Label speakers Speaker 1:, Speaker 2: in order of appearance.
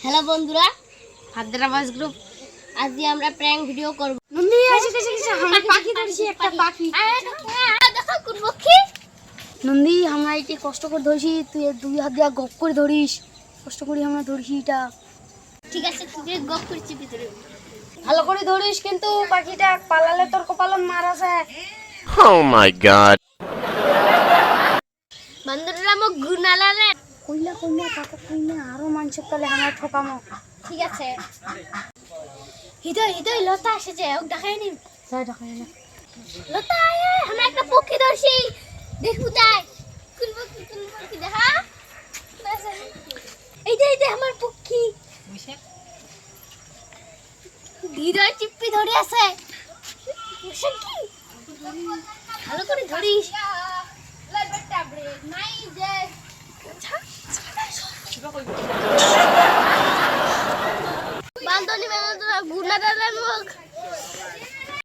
Speaker 1: Hello বন্ধুরা Hyderabad group আজকে আমরা প্র্যাঙ্ক ভিডিও করব।
Speaker 2: নন্দি এসে গেছে গেছে আমরা পাখি ধরছি একটা পাখি।
Speaker 1: দেখো কোন পক্ষী
Speaker 2: নন্দি আমরা এটি কষ্ট করে ধরছি তুই দুই হাত দিয়া গপ করে ধরিস। কষ্ট করে আমরা ধরছি এটা।
Speaker 1: ঠিক আছে তুই গপ করছি ভিতরে
Speaker 2: ভালো করে ধরিস কিন্তু পাখিটা পালালে তোর কপালন মার যায়
Speaker 3: Oh my god.
Speaker 1: বন্ধুরা মোক গুনালারে
Speaker 2: কইলা কইলা কাকা কইলা আরও মানুষের তাহলে আমার ঠকামো।
Speaker 1: ঠিক আছে। হৃদয় হৃদয় লতা এসেছে ওক দেখাই নি
Speaker 2: যাই দেখা যায় না
Speaker 1: লতা আয় আমরা একটা পক্ষী ধরছি। দেখব তাই। কোন পক্ষী কোন পক্ষী দেখা। এই যে এই যে আমার পক্ষী। হৃদয় চিপ্পি ধরে আছে। বসে কি? ভালো করে ধরিস। 집에 만돌이 만돌아 물나달라는 거